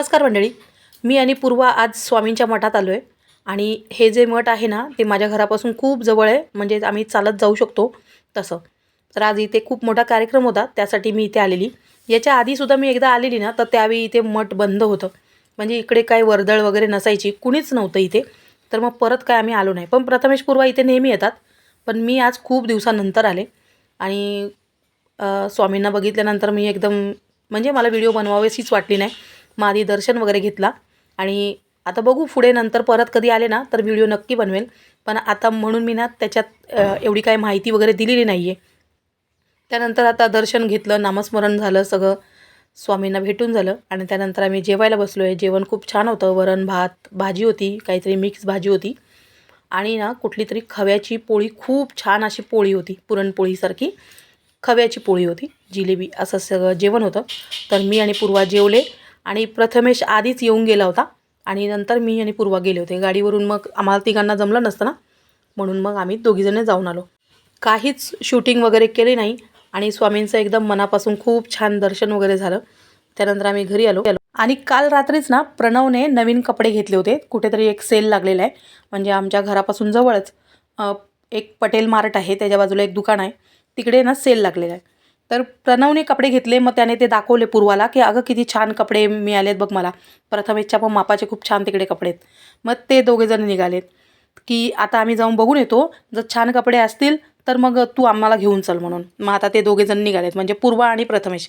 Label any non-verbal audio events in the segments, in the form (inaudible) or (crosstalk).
नमस्कार मंडळी. मी आणि पूर्वा आज स्वामींच्या मठात आलो आहे आणि हे जे मठ आहे ना ते माझ्या घरापासून खूप जवळ आहे. म्हणजे आम्ही चालत जाऊ शकतो तसं. तर आज इथे खूप मोठा कार्यक्रम होता त्यासाठी मी इथे आलेली. याच्या आधीसुद्धा मी एकदा आलेली ना तर त्यावेळी इथे मठ बंद होतं. म्हणजे इकडे काय वर्दळ वगैरे नसायची कुणीच नव्हतं इथे. तर मग परत काय आम्ही आलो नाही. पण प्रथमेश पूर्वा इथे नेहमी येतात. पण मी आज खूप दिवसानंतर आले. आणि स्वामींना बघितल्यानंतर मी एकदम म्हणजे मला व्हिडिओ बनवावेशीच वाटली नाही. मग आधी दर्शन वगैरे घेतला. आणि आता बघू पुढे नंतर परत कधी आले ना तर व्हिडिओ नक्की बनवेल. पण आता म्हणून मी ना त्याच्यात एवढी काही माहिती वगैरे दिलेली नाही आहे त्यानंतर आता दर्शन घेतलं नामस्मरण झालं सगळं स्वामींना भेटून झालं. आणि त्यानंतर आम्ही जेवायला बसलो आहे जेवण खूप छान होतं. वरण भात भाजी होती. काहीतरी मिक्स भाजी होती. आणि ना कुठली तरी खव्याची पोळी खूप छान अशी पोळी होती. पुरणपोळीसारखी खव्याची पोळी होती. जिलेबी असं सगळं जेवण होतं. तर मी आणि पूर्वा जेवले. आणि प्रथमेश आधीच येऊन गेला होता. आणि नंतर मी आणि पूर्वा गेले होते. गाडीवरून मग आम्हाला तिघांना जमलं नसतं ना? म्हणून मग आम्ही दोघीजणे जाऊन आलो. काहीच शूटिंग वगैरे केली नाही. आणि स्वामींचं एकदम मनापासून खूप छान दर्शन वगैरे झालं. त्यानंतर आम्ही घरी आलो. आणि काल रात्रीच ना प्रणवने नवीन कपडे घेतले होते. कुठेतरी एक सेल लागलेला आहे. म्हणजे आमच्या घरापासून जवळच. एक पटेल मार्ट आहे. त्याच्या बाजूला एक दुकान आहे. तिकडे ना सेल लागलेला आहे. तर प्रणवने कपडे घेतले मग त्याने ते दाखवले पूर्वाला की अगं किती छान कपडे मिळालेत बघ मला. प्रथमेशच्या पण मापाचे खूप छान तिकडे कपडे आहेत. मग ते दोघेजण निघालेत की आता आम्ही जाऊन बघून येतो. जर छान कपडे असतील तर मग तू आम्हाला घेऊन चल म्हणून. मग आता ते दोघेजण निघालेत म्हणजे पूर्वा आणि प्रथमेश.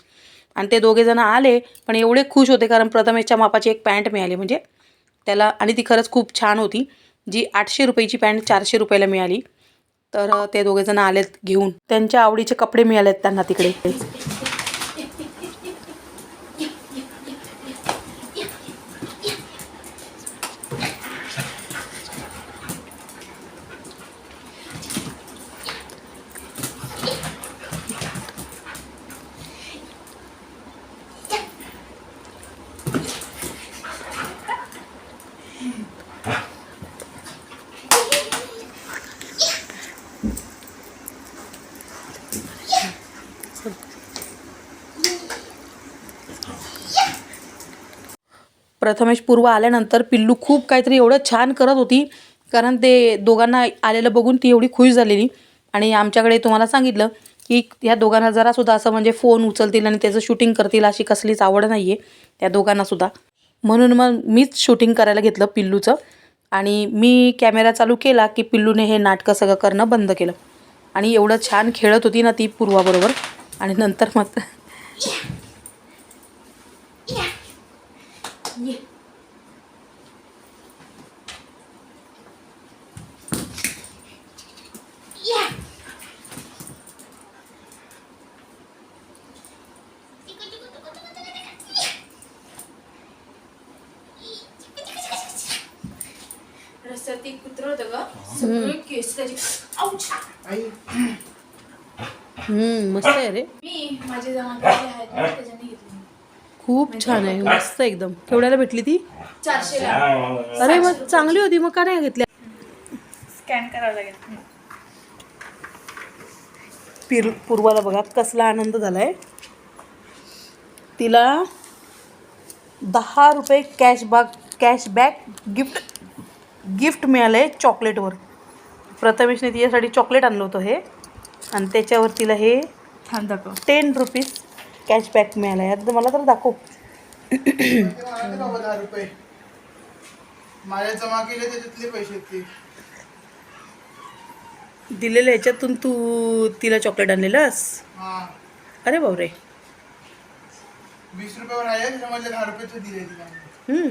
आणि ते दोघेजण आले पण एवढे खुश होते कारण प्रथमेशच्या मापाची एक पॅन्ट मिळाली म्हणजे त्याला आणि ती खरंच खूप छान होती जी आठशे रुपयाची पॅन्ट चारशे रुपयाला मिळाली. तर ते ते दोघेजण आलेत घेऊन. त्यांच्या आवडीचे कपडे मिळालेत त्यांना तिकडे. प्रथमेश पूर्व आल्यानंतर पिल्लू खूप काहीतरी एवढं छान करत होती कारण ते दोघांना आलेलं बघून ती एवढी खुश झालेली. आणि आमच्याकडे तुम्हाला सांगितलं की ह्या दोघांना जरासुद्धा असं म्हणजे फोन उचलतील आणि त्याचं शूटिंग करतील अशी कसलीच आवड नाही आहे त्या दोघांनासुद्धा. म्हणून मग मीच शूटिंग करायला घेतलं पिल्लूचं आणि मी कॅमेरा चालू केला की पिल्लूने हे नाटकं सगळं करणं बंद केलं. आणि एवढं छान खेळत होती ना ती पूर्वाबरोबर. आणि नंतर मग रस्त्यात ते कुत्र होतं ग सगळे केस त्याचे आऊच! हम्म, मस्त आहे रे मी माझे जमा केलेले आहेत ना, त्याच्याने घेतली खूप छान आहे. मस्त एकदम. केवढ्याला भेटली ती? अरे मग चांगली होती मग का नाही घेतल्या? स्कॅन करावं लागेल. पिर पूर्वाला बघा कसला आनंद झालाय. तिला दहा रुपये कॅशबॅक कॅशबॅक गिफ्ट गिफ्ट मिळालं आहे चॉकलेटवर प्रथमेशने तिच्यासाठी चॉकलेट आणलं होतं हे. आणि त्याच्यावर तिला हे थांब दाखव. टेन रुपीज कॅशबॅक मिळाला आहे आता मला तर दाखव. माझ्या जमा केले त्याच्यातले पैसे ते दिलेल्या ह्याच्यातून तू तिला चॉकलेट आणलेलंस? अरे बापरे. वीस रुपयावर आहे त्याच्यामध्ये दहा रुपये दिले तिला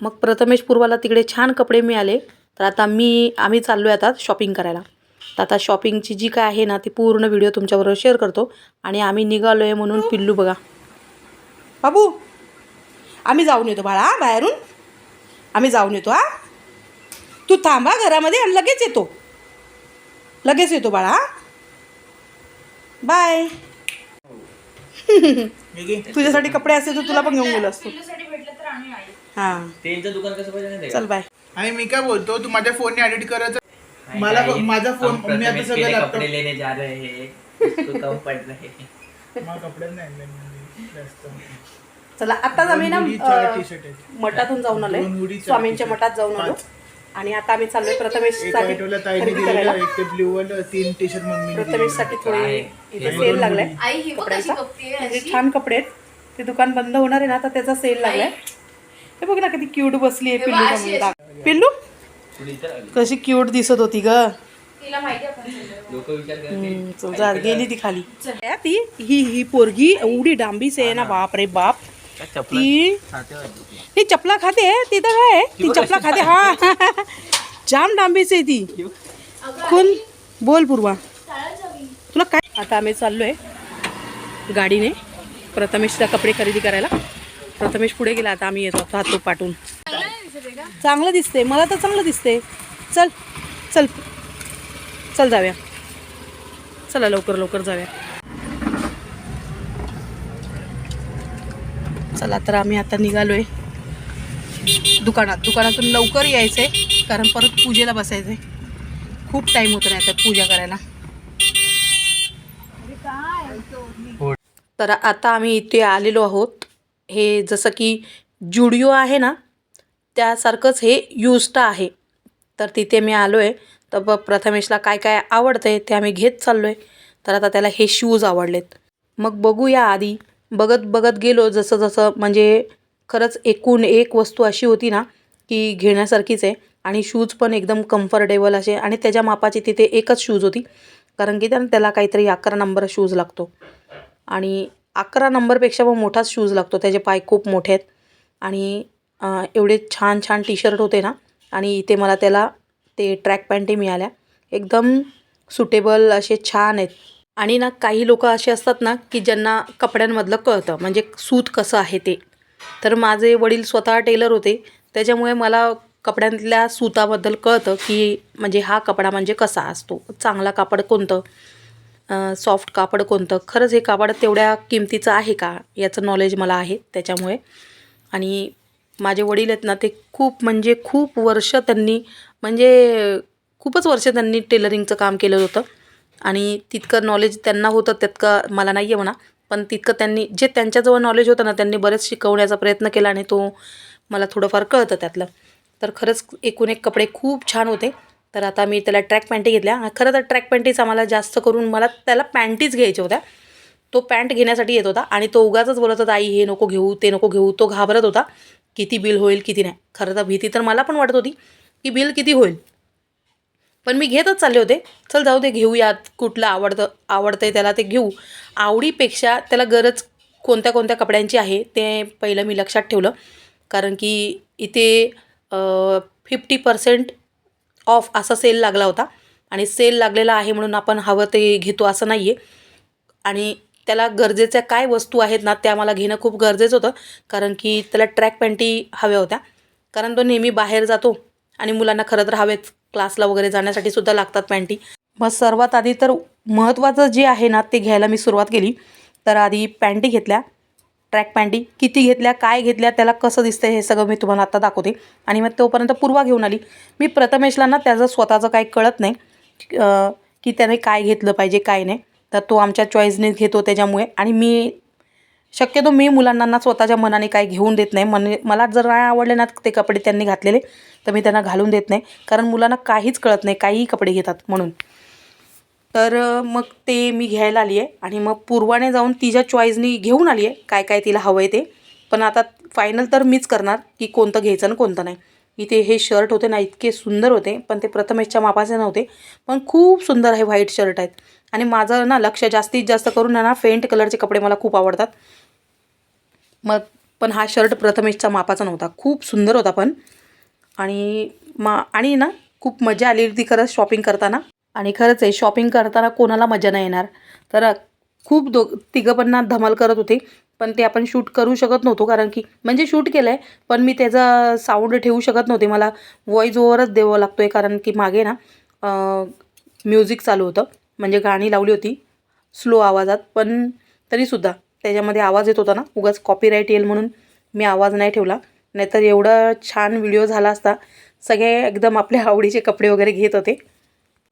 मग प्रथमेश पूर्वाला तिकडे छान कपडे मिळाले. तर आता मी आम्ही चाललो आहे आता शॉपिंग करायला. तर आता शॉपिंगची जी काय आहे ना ती पूर्ण व्हिडिओ तुमच्याबरोबर शेअर करतो. आणि आम्ही निघालो आहे म्हणून पिल्लू बघा. बाबू आम्ही जाऊन येतो बाळा हा, बाहेरून. आम्ही जाऊन येतो हा. तू थांबा घरामध्ये आणि लगेच येतो. लगेच येतो बाळा हा? बाय. तुझ्यासाठी कपडे असते तर तुला पण घेऊन गेलो असतो. हां. त्यांचं दुकान कसं चल बाय. आणि मी काय बोलतो तू माझ्या फोनने एडिट करायचं? मला? माझा फोन मी आता प्रथमेश सगळं लॅपटॉप कपडे लेने जा रहे हैं इसको कम पड़ रहे हैं मला कपडे नाही आणले मी जास्त चला आताच आम्ही ना दोन उडी, चार अं, टी-शर्ट आहेत. मठातून जाऊन दोन आलोय चार स्वामींच्या. मठात जाऊन आलो पाच. आणि आता आम्ही चाललोय एक प्रथमेशसाठी आठवला ताईने खरेदी करायला दिलेलं एक ते ब्ल्यू वालं तीन टी शर्ट मम्मी प्रथमेशसाठी थोडी इथे सेल लागलाय मुली. आई ही बघ कशी कपड्यांचा म्हणजे अशी. छान कपडे आहेत ते दुकान बंद होणार आहे ना तर त्याचा सेल लागलाय हे बघ ना किती क्यूट बसली आहे पिल्लू. पिल्लू. कशी क्यूट दिसत होती ग. तिला माहिती आहे आपण चाललोय. लोक विचार करते हम्म, चल जा, गेली ती खाली. ती ही ही पोरगी एवढी डांबीस आहे ना बाप रे बाप. ती. ती चपला खाते ती तर काय आहे? ती चपला खाते हा. (laughs) जाम डांबीच आहे ती. कोण बोल पूर्वा. तुला काय आता आम्ही चाललोय गाडीने. प्रथमेशला कपडे खरेदी करायला. प्रथमेश पुढे गेला आता आम्ही येतो राहतो पाठून चांगलं दिसते मला तर चांगलं दिसते चल चल चल जाऊया. चला लवकर लवकर जाऊया. चला तर आम्ही आता निघालो आहे दुकानात दुकानातून लवकर यायचंय कारण परत पूजेला बसायचंय. खूप टाइम होतो नाही आता पूजा करायला. तर आता आम्ही इथे आलेलो आहोत. हे जसं की जुडिओ आहे ना त्यासारखंच हे युस्टा आहे. तर तिथे मी आलो आहे तर ब प्रथमेशला काय काय आवडतं आहे ते आम्ही घेत चाललो आहे तर आता त्याला हे शूज आवडलेत. मग बघूया आधी. बघत बघत गेलो. जसं जसं म्हणजे खरंच एकूण एक वस्तू अशी होती ना की घेण्यासारखीच आहे. आणि शूज पण एकदम कम्फर्टेबल असे. आणि त्याच्या मापाची तिथे एकच शूज होती. कारण की त्या त्याला काहीतरी अकरा नंबर शूज लागतो. आणि अकरा नंबरपेक्षा पण मोठाच शूज लागतो. त्याचे पाय खूप मोठे आहेत. आणि एवढे छान छान टी शर्ट होते ना. आणि इथे मला त्याला ते ट्रॅक पॅन्टही मिळाल्या. एकदम सुटेबल असे छान आहेत. आणि ना काही लोक असे असतात ना की ज्यांना कपड्यांमधलं कळतं. म्हणजे सूत कसं आहे ते. तर माझे वडील स्वतः टेलर होते. त्याच्यामुळे मला कपड्यांतल्या सूताबद्दल कळतं की म्हणजे हा कपडा म्हणजे कसा असतो. चांगला कापड कोणतं? सॉफ्ट कापड कोणतं? खरंच हे कापड तेवढ्या किमतीचं आहे का? याचं नॉलेज मला आहे त्याच्यामुळे. आणि माझे वडील आहेत ना ते खूप म्हणजे खूप वर्ष त्यांनी म्हणजे खूपच वर्ष त्यांनी टेलरिंगचं काम केलं होतं. आणि तितकं नॉलेज त्यांना होतं तितकं मला नाही आहे म्हणा पण तितकं त्यांनी जे त्यांच्याजवळ नॉलेज होतं ना त्यांनी बरेच शिकवण्याचा प्रयत्न केला आणि तो मला थोडंफार कळतं त्यातलं. तर खरंच एकूण एक कपडे खूप छान होते. तर आता मी त्याला ट्रॅक पॅन्टी घेतल्या. खरं तर ट्रॅक पॅन्टीच आम्हाला जास्त करून मला त्याला पॅन्टीच घ्यायच्या होत्या. तो पॅन्ट घेण्यासाठी येत होता आणि तो उगाच बोलत होता आई हे नको घेऊ ते नको घेऊ. तो घाबरत होता. किती बिल होईल किती नाही. खरं तर भीती तर मला पण वाटत होती की बिल किती होईल. पण मी घेतच चालले होते. चल जाऊ दे घेऊयात. कुठलं आवडतं आवडतं आहे त्याला ते घेऊ. आवडीपेक्षा त्याला गरज कोणत्या कोणत्या कपड्यांची आहे ते पहिलं मी लक्षात ठेवलं. कारण की इथे फिफ्टी पर्सेंट ऑफ असा सेल लागला होता. आणि सेल लागलेला आहे म्हणून आपण हवं ते घेतो असं नाही आहे आणि त्याला गरजेच्या काय वस्तू आहेत ना त्या मला घेणं खूप गरजेचं होतं. कारण की त्याला ट्रॅक पॅन्टी हव्या होत्या. कारण तो नेहमी बाहेर जातो आणि मुलांना खरं तर हवेच क्लासला वगैरे जाण्यासाठी सुद्धा लागतात पॅन्टी. मग सर्वात आधी तर महत्त्वाचं जे आहे ना ते घ्यायला मी सुरुवात केली. तर आधी पॅन्टी घेतल्या ट्रॅक पॅन्टी किती घेतल्या काय घेतल्या त्याला कसं दिसतं हे सगळं मी तुम्हाला आत्ता दाखवते. आणि मग तोपर्यंत पूर्वा घेऊन आली. मी प्रथमेशला ना त्याचं स्वतःचं काही कळत नाही की त्याने काय घेतलं पाहिजे काय नाही. तर तो आमच्या चॉईसने घेतो त्याच्यामुळे. आणि मी शक्यतो मी मुलांना स्वतःच्या मनाने काय घेऊन देत नाही. मन मला जर नाही आवडले ना ते कपडे त्यांनी घातलेले तर मी त्यांना घालून देत नाही. कारण मुलांना काहीच कळत नाही काहीही कपडे घेतात म्हणून. तर मग ते मी घ्यायला आली आहे आणि मग पूर्वाने जाऊन तिच्या चॉईसनी घेऊन आली आहे काय काय तिला हवं आहे ते. पण आता फायनल तर मीच करणार की कोणतं घ्यायचं आणि कोणतं नाही. इथे हे शर्ट होते ना इतके सुंदर होते. पण ते प्रथमेशच्या मापाचे नव्हते. पण खूप सुंदर हे व्हाईट शर्ट आहेत. आणि माझं ना लक्ष जास्तीत जास्त करून ना फेंट कलरचे कपडे मला खूप आवडतात. मग पण हा शर्ट प्रथमेशचा मापाचा नव्हता. खूप सुंदर होता पण. आणि मा आणि ना खूप मजा आली होती खरंच शॉपिंग करताना. आणि खरंच आहे शॉपिंग करताना कोणाला मजा नाही येणार. तर खूप दो तिघं पण ना धमाल करत होते. पण ते आपण शूट करू शकत नव्हतो कारण की म्हणजे शूट केलं आहे पण मी त्याचा साऊंड ठेवू शकत नव्हते. मला व्हॉईस ओव्हरच द्यावं लागतो आहे कारण की मागे ना म्युझिक चालू होतं. म्हणजे गाणी लावली होती स्लो आवाजात पण तरीसुद्धा त्याच्यामध्ये आवाज येत होता ना उगाच कॉपीराईट येईल म्हणून मी आवाज नाही ठेवला. नाहीतर एवढा छान व्हिडिओ झाला असता सगळे एकदम आपल्या आवडीचे कपडे वगैरे घेत होते.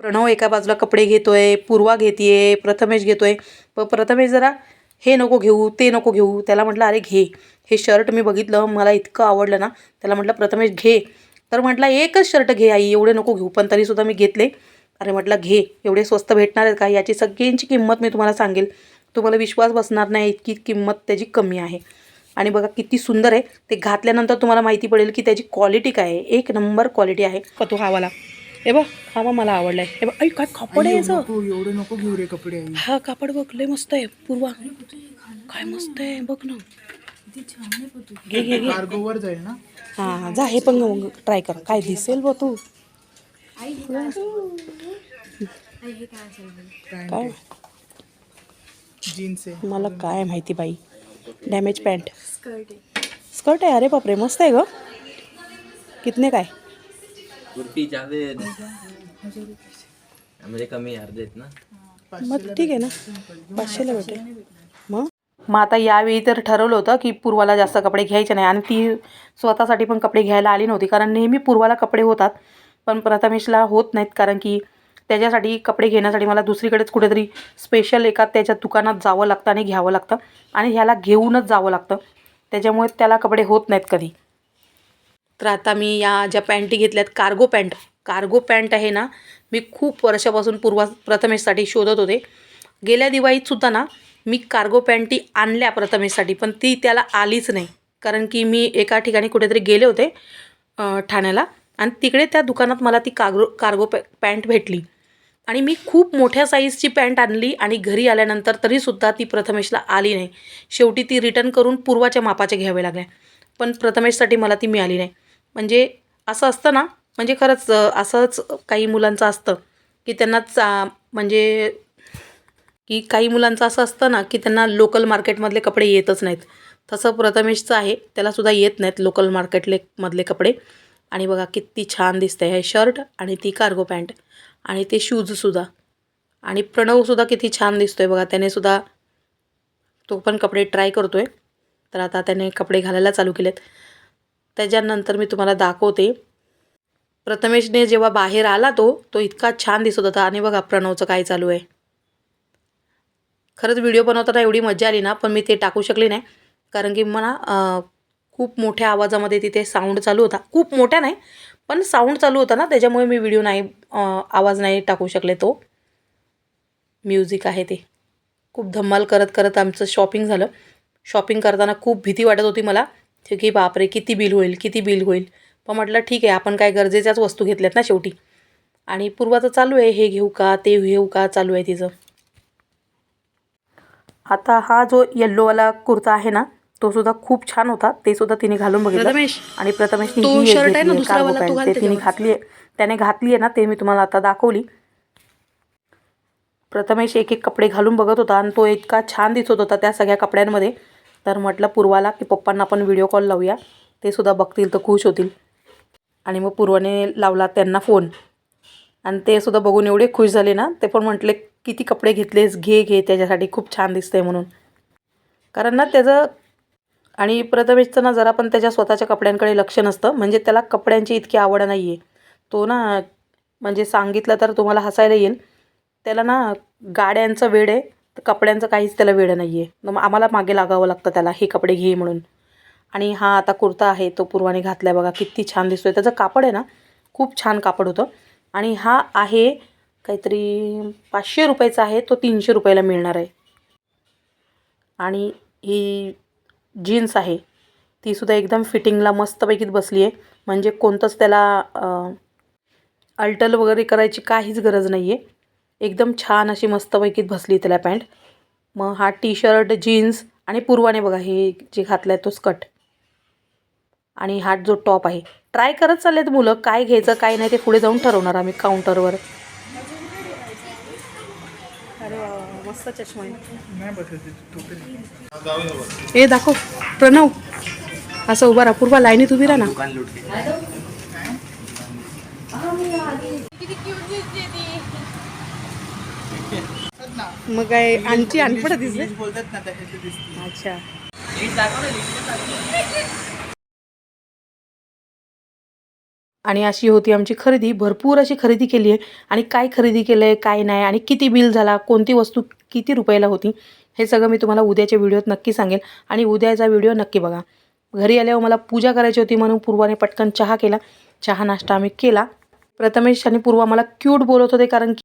प्रणव एका बाजूला कपडे घेतोय पूर्वा घेतीये प्रथमेश घेतोय. प प्रथमेश जरा हे नको घेऊ ते नको घेऊ. त्याला म्हटलं अरे घे हे शर्ट मी बघितलं मला इतकं आवडलं ना. त्याला म्हटलं प्रथमेश घे. तर म्हटलं एकच शर्ट घे आई एवढे नको घेऊ. पण तरीसुद्धा मी घेतले. अरे म्हटलं घे एवढे स्वस्त भेटणार आहेत का? याची सगळ्यांची किंमत मी तुम्हाला सांगेल. तुम्हाला विश्वास बसणार नाही इतकी किंमत त्याची कमी आहे. आणि बघा किती सुंदर आहे. ते घातल्यानंतर तुम्हाला माहिती पडेल की त्याची क्वालिटी काय आहे. एक नंबर क्वालिटी आहे. का तो हावाला हे बघ हा बघ मला आवडलाय. हे बघ ऐक काय कापड आहे याचं. नको एवढे नको घेऊ रे कपडे. आई हा कापड बघ लय मस्त आहे. पूर्वा. काय मस्त आहे. बघ ना. घे घे घे. जाईल ना? हा जा हे पण ट्राय कर. काय दिसेल बघ तू? काय? जीन्स आहे. मला काय माहिती बाई. डॅमेज पॅन्ट स्कर्ट आहे. स्कर्ट आहे? अरे बापरे मस्त आहे ग. कितने काय? कुर्ती जावेद म्हणजे कमी अर्धे आहेत ना. मग ठीक आहे ना. पाचशेला भेटेल. मग? मग आता यावेळी तर ठरवलं होतं की पूर्वाला जास्त कपडे घ्यायचे नाही आणि ती स्वतःसाठी पण कपडे घ्यायला आली नव्हती कारण नेहमी पूर्वाला कपडे होतात. पण प्रथमेशला होत नाहीत कारण की त्याच्यासाठी कपडे घेण्यासाठी मला दुसरीकडेच कुठेतरी स्पेशल एका त्याच्या दुकानात जावं लागतं आणि घ्यावं लागतं. आणि ह्याला घेऊनच जावं लागतं. त्याच्यामुळे त्याला कपडे होत नाहीत कधी. तर आता मी या ज्या पॅन्टी घेतल्यात कार्गो पॅन्ट कार्गो पॅन्ट आहे ना मी खूप वर्षापासून पूर्वा प्रथमेशसाठी शोधत होते. गेल्या दिवाळीतसुद्धा ना मी कार्गो पॅन्टी आणल्या प्रथमेशसाठी पण ती त्याला आलीच नाही. कारण की मी एका ठिकाणी कुठेतरी गेले होते ठाण्याला. आणि तिकडे त्या दुकानात मला ती कार्गो कार्गो पॅ पॅन्ट भेटली. आणि मी खूप मोठ्या साईजची पॅन्ट आणली आणि घरी आल्यानंतर तरीसुद्धा ती प्रथमेशला आली नाही. शेवटी ती रिटर्न करून पूर्वाच्या मापाच्या घ्याव्या लागल्या. पण प्रथमेशसाठी मला ती मिळाली नाही. म्हणजे असं असतं ना म्हणजे खरंच असंच काही मुलांचं असतं की त्यांना चा म्हणजे की काही मुलांचं असं असतं ना की त्यांना लोकल मार्केटमधले कपडे येतच नाहीत. तसं प्रथमेशचं आहे त्यालासुद्धा येत नाहीत लोकल मार्केटले मधले कपडे. आणि बघा किती छान दिसतंय हे शर्ट आणि ती कार्गो पॅन्ट आणि ते शूजसुद्धा आणि प्रणवसुद्धा किती छान दिसतो आहे बघा त्यानेसुद्धा तो पण कपडे ट्राय करतो आहे तर आता त्याने कपडे घालायला चालू केलेत. त्याच्यानंतर मी तुम्हाला दाखवते. प्रथमेशने जेव्हा बाहेर आला तो तो इतका छान दिसत होता. आणि बघा प्रणवचं काय चालू आहे. खरंच व्हिडिओ बनवताना एवढी मजा आली ना पण मी ते टाकू शकले नाही. कारण की मला खूप मोठ्या आवाजामध्ये तिथे साऊंड चालू होता. खूप मोठ्या नाही पण साऊंड चालू होता ना त्याच्यामुळे मी व्हिडिओ नाही आवाज नाही टाकू शकले तो. म्युझिक आहे ते. खूप धम्माल करत करत आमचं शॉपिंग झालं. शॉपिंग करताना खूप भीती वाटत होती मला. की बापरे किती बिल होईल किती बिल होईल. पण म्हटलं ठीक आहे आपण काय गरजेच्याच वस्तू घेतल्यात ना शेवटी. आणि पूर्वाचं चालू आहे हे घेऊ का ते घेऊ का? चालू आहे तिचं. आता हा जो येल्लोवाला कुर्ता आहे ना तो सुद्धा खूप छान होता. ते सुद्धा तिने घालून बघितलं. प्रथमेश, आणि प्रथमेशने ही एक घेतली तो ते तिने. घातली आहे. त्याने घातली आहे ना ते मी तुम्हाला आता दाखवली. प्रथमेश एक एक कपडे घालून बघत होता आणि तो इतका छान दिसत होता त्या सगळ्या कपड्यांमध्ये. तर म्हटलं पूर्वाला की पप्पांना आपण व्हिडिओ कॉल लावूया. ते सुद्धा बघतील तर खुश होतील. आणि मग पूर्वाने लावला त्यांना फोन आणि ते सुद्धा बघून एवढे खुश झाले ना ते पण म्हटले किती कपडे घेतलेस? घे घे त्याच्यासाठी खूप छान दिसतंय म्हणून. कारण ना त्याचं आणि प्रथमेशचं ना जरा पण त्याच्या स्वतःच्या कपड्यांकडे लक्ष नसतं. म्हणजे त्याला कपड्यांची इतकी आवड नाही आहे तो ना म्हणजे सांगितलं तर तुम्हाला हसायला येईल. त्याला ना गाड्यांचं वेड आहे. तर कपड्यांचं काहीच त्याला वेड नाही आहे मग आम्हाला मागे लागावं लागतं त्याला हे कपडे घे म्हणून. आणि हा आता कुर्ता आहे तो पूर्वाने घातला आहे बघा किती छान दिसतोय. त्याचं कापड आहे ना खूप छान कापड होतं. आणि हा आहे काहीतरी पाचशे रुपयाचा आहे तो तीनशे रुपयाला मिळणार आहे. आणि ही जीन्स आहे. तीसुद्धा एकदम फिटिंगला मस्तपैकीत बसली आहे. म्हणजे कोणतंच त्याला अल्टल वगैरे करायची काहीच गरज नाही आहे एकदम छान अशी मस्तपैकीच बसली त्याला पॅन्ट. मग हा टी शर्ट जीन्स आणि पूर्वाने बघा हे जे घातला आहे तो स्कर्ट. आणि हा जो टॉप आहे. ट्राय करत चालले आहेत मुलं काय घ्यायचं काय नाही ते पुढे जाऊन ठरवणार आम्ही काउंटरवर अरे मस्त चष्मा आहे. दाखव. प्रणव असं उभा राहा. पूर्वा लाईनीत उभी राहा ना. मग काय आणची अनपड दिसते? इंग्लिश बोलतात ना तसे दिसते. अच्छा. आणि अशी होती आमची खरेदी. भरपूर अशी खरेदी केली आहे. आणि काय खरेदी केलं आहे काय नाही आणि किती बिल झाला कोणती वस्तू किती रुपयाला होती हे सगळं मी तुम्हाला उद्याच्या व्हिडिओत नक्की सांगेल. आणि उद्याचा व्हिडिओ नक्की बघा. घरी आल्यावर मला पूजा करायची होती म्हणून पूर्वाने पटकन चहा केला. चहा नाश्ता आम्ही केला. प्रथमेश आणि पूर्वा मला क्यूट बोलत होते कारण की